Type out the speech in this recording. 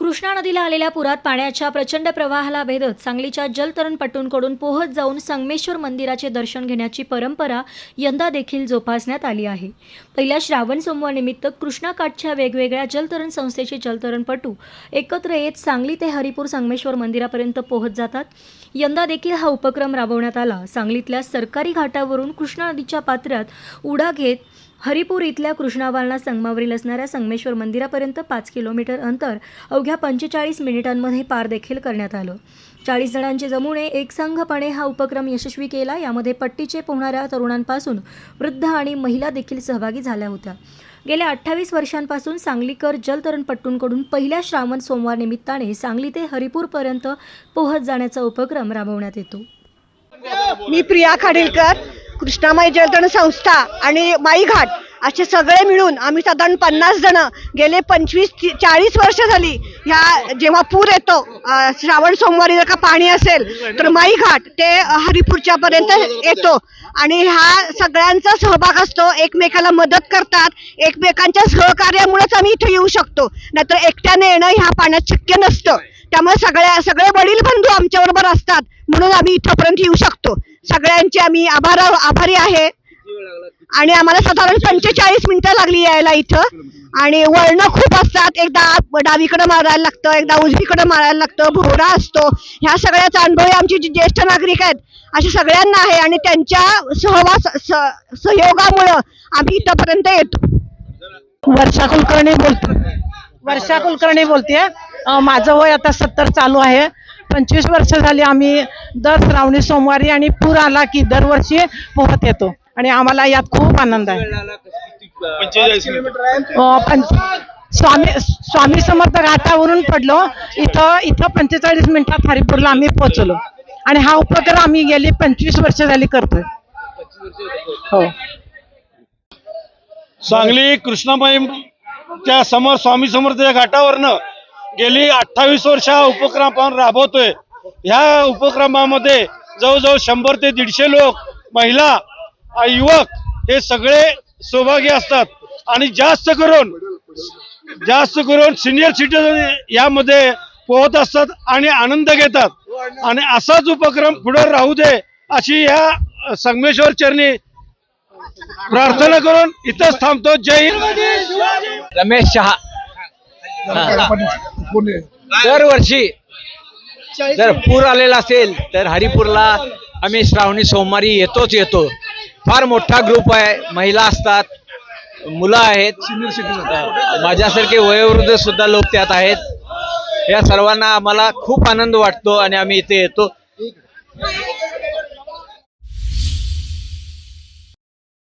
कृष्णा नदीला आलेल्या पुरात पाण्याच्या प्रचंड प्रवाहाला भेदत सांगलीच्या जलतरणपटूंकडून पोहत जाऊन संगमेश्वर मंदिराचे दर्शन घेण्याची परंपरा यंदा देखील जोपासण्यात आली आहे. पहिल्या श्रावण सोमवारनिमित्त कृष्णाकाठच्या वेगवेगळ्या जलतरण संस्थेचे जलतरणपटू एकत्र येत सांगली ते हरिपूर संगमेश्वर मंदिरापर्यंत पोहत जातात. यंदा देखील हा उपक्रम राबवण्यात आला. सांगलीतल्या सरकारी घाटावरून कृष्णा नदीच्या पात्रात उडा घेत हरिपूर इथल्या कृष्णावालना संगमावरील असणाऱ्या संगमेश्वर मंदिरापर्यंत पाच किलोमीटर अंतर अवघ्या पंचेचाळीस मिनिटांमध्ये पार देखील करण्यात आलं. चाळीस जणांचे जमुने एकसंघपणे हा उपक्रम यशस्वी केला. यामध्ये पट्टीचे पोहणाऱ्या तरुणांपासून वृद्ध आणि महिला देखील सहभागी झाल्या होत्या. गेल्या अठ्ठावीस वर्षांपासून सांगलीकर जलतरणपट्टूंकडून पहिल्या श्रावण सोमवार निमित्ताने सांगली ते हरिपूरपर्यंत पोहत जाण्याचा उपक्रम राबवण्यात येतो. मी प्रिया खाडीलकर कृष्णामाई जलतरण संस्था आणि माई घाट असे सगळे मिळून आम्ही साधारण पन्नास जण गेले पंचवीस चाळीस वर्ष झाली. ह्या जेव्हा पूर येतो श्रावण सोमवारी जर का पाणी असेल तर माई घाट ते हरिपूरच्या पर्यंत येतो. आणि हा सगळ्यांचा सहभाग असतो एकमेकाला मदत करतात एकमेकांच्या सहकार्यामुळेच आम्ही इथे येऊ शकतो. नाहीतर एकट्याने येणं ह्या पाण्यात शक्य नसतं. त्यामुळे सगळ्या सगळे वडील बंधू आमच्या बरोबर असतात म्हणून आम्ही इथपर्यंत येऊ शकतो. सगळ्यांचे आम्ही आभार आभारी आहे. आणि आम्हाला साधारण पंचेचाळीस मिनिटं लागली यायला इथं. आणि वळणं खूप असतात. एकदा डावीकडं मारायला लागतं एकदा उजवीकडं मारायला लागतं भोवरा असतो. ह्या सगळ्याचा अनुभव आमचे जे ज्येष्ठ नागरिक आहेत अशा सगळ्यांना आहे आणि त्यांच्या सहवास सहयोगामुळं आम्ही इथंपर्यंत येतो. वर्षा कुलकर्णी बोलतो वर्षा कुलकर्णी बोलते माझं वय आता सत्तर चालू आहे. पंचवीस वर्ष झाली आम्ही दर श्रावणी सोमवारी आणि पूर आला की दरवर्षी पोहत येतो. आणि आम्हाला यात खूप आनंद आहे. स्वामी स्वामी समर्थ घाटावरून पडलो. इथं इथं पंचेचाळीस मिनिटात हरिपूरला आम्ही पोहोचलो. आणि हा उपक्रम आम्ही गेली पंचवीस वर्ष झाली करतोय. हो. सांगली कृष्णाबाईच्या समोर स्वामी समर्थच्या घाटावरनं गेली अठ्ठावीस वर्ष हा उपक्रम आपण राबवतोय. ह्या उपक्रमामध्ये जवळजवळ शंभर ते दीडशे लोक महिला युवक हे सगळे सहभागी असतात. आणि जास्त करून जास्त करून सिनियर सिटीजन यामध्ये पोहत असतात आणि आनंद घेतात. आणि असाच उपक्रम पुढे राहू दे अशी ह्या संगमेश्वर चरणी प्रार्थना करून इथंच थांबतो. जय हिंद. रमेश शहा. दरवर्षी जर पूर आलेला असेल तर हरिपूरला आम्ही श्रावणी सोमवारी येतोच येतो. फार मोठा ग्रुप आहे महिला असतात मुलं आहेत. माझ्यासारखे वयोवृद्ध सुद्धा लोक त्यात आहेत. या सर्वांना आम्हाला खूप आनंद वाटतो आणि आम्ही इथे येतो.